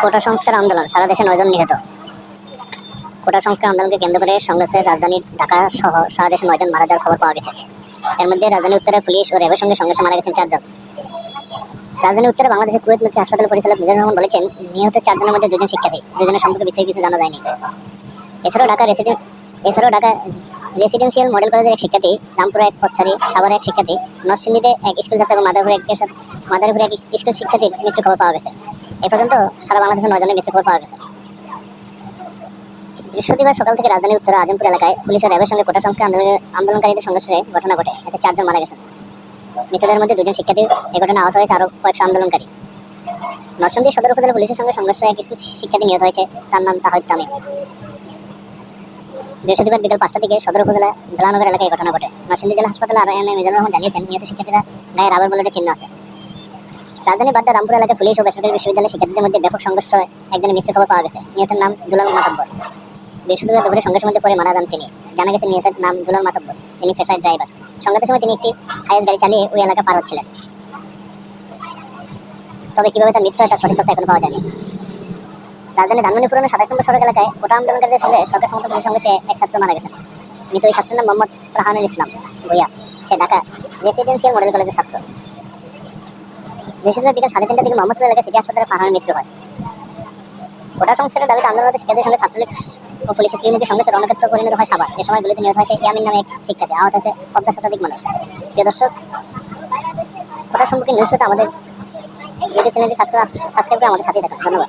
কোটা সংস্কার আন্দোলন, সারা দেশে নয়জন নিহত। কোটা সংস্কার আন্দোলনকে কেন্দ্র করে সংঘর্ষের রাজধানী ঢাকা সহ সারা দেশে নয়জন মারা যাওয়ার খবর পাওয়া গেছে। এর মধ্যে রাজধানী উত্তরে পুলিশ ও র্যাবের সঙ্গে সংঘর্ষে মারা গেছেন চারজন। রাজধানী উত্তরে বাংলাদেশের কুয়েত মুখী হাসপাতাল পরিচালক মিজানুর রহমান বলেছেন, নিহত চারজনের মধ্যে দুজন শিক্ষার্থী, দুজনের সম্পর্কে বিস্তারিত কিছু জানা যায়নি। এছাড়াও ঢাকা রেসিডেন্ট এছাড়াও ঢাকা রেসিডেন্সিয়াল মডেল কলেজের এক শিক্ষার্থী, রামপুরা এক পথচারী সাভারে এক শিক্ষার্থী, নরসিংদীতে এক স্কুল ছাত্র এবং মাদারপুরে এক মাদারপুরে এক স্কুল শিক্ষার্থীর মৃত্যু খবর পাওয়া গেছে। এ পর্যন্ত সারা বাংলাদেশে নয়জনের মৃত্যু খবর পাওয়া গেছে। বৃহস্পতিবার সকাল থেকে রাজধানী উত্তর আজমপুর এলাকায় পুলিশ ও র্যাবের সঙ্গে কোটা সংস্কার আন্দোলনকারীদের সংঘর্ষে ঘটনা ঘটে। এতে চারজন মারা গেছেন। মৃতদের মধ্যে দুজন শিক্ষার্থী। এ ঘটনা আহত হয়েছে আরও কয়েকশো আন্দোলনকারী। নরসিংদী সদর উপজেলা পুলিশের সঙ্গে সংঘর্ষে এক স্কুল শিক্ষার্থী নিহত হয়েছে। তার নাম তাহিদ তামিম। বৃহস্পতিবার বিকাল পাঁচটা থেকে সদর উপজেলা বেলানগর এলাকায় ঘটনা ঘটে। নরসিংদী জেলা হাসপাতালে R M A Mizanur Rahman জানিয়েছেন, নিহত শিক্ষার্থীরা গায়ে রাবার বুলেটের চিহ্ন আছে। রাজধানী বাড্ডা রামপুর এলাকায় পুলিশ ও বেসরকারি বিশ্ববিদ্যালয়ের শিক্ষার্থীদের মধ্যে ব্যাপক সংঘর্ষ একজনের মৃত্যুর খবর পাওয়া গেছে। নিহতের নাম দুলাল মাতাব্বর। বৃহস্পতিবার দুপুরে সংঘর্ষের মধ্যে পড়ে মারা যান তিনি। জানা গেছে নিহতের নাম দুলাল মাতাব্বর। তিনি পেশায় ড্রাইভার। সংঘাতের সময় তিনি একটি হাইস গাড়ি চালিয়ে ওই এলাকা পার হচ্ছিলেন। তবে কীভাবে তার মৃত্যু হয় তার সঠিক তথ্য এখনও পাওয়া যায়নি। রাজধানী ধানমন্ডি পুরানো সাতাশ নম্বর সড়ক এলাকায় কোটা আন্দোলনকারীদের সঙ্গে সরকার সমর্থন পুলিশের সঙ্গে সে এক ছাত্র মারা গেছেন। মৃত ওই ছাত্রের নাম মোহাম্মদ রাহানুল ইসলাম ভুইয়া। সে ঢাকা রেসিডেন্সিয়াল মডেল কলেজের ছাত্র। বৃহস্পতিবার বিকাল সাড়ে তিনটা থেকে মোহাম্মদপুর এলাকায় সিটি হাসপাতালে ফারহানের মৃত্যু হয়। কোটা সংস্কারের দাবিতে আন্দোলনরত শিক্ষার্থীর সঙ্গে ছাত্রলীগ ও পুলিশের ত্রিমুখী সংঘর্ষে রণক্ষেত্র পরিণত হয় সাবার এ সময় গুলিতে নিহত হয়েছে ইয়ামিন নামে এক শিক্ষার্থী। আহত হয়েছে পঞ্চাশ শতাধিক মানুষ। প্রিয় দর্শক কোটা সম্পর্কে নিউজ পেতে আমাদের ইউটিউব চ্যানেলটি সাবস্ক্রাইব সাবস্ক্রাইব করে আমাদের সাথেই থাকুন। ধন্যবাদ।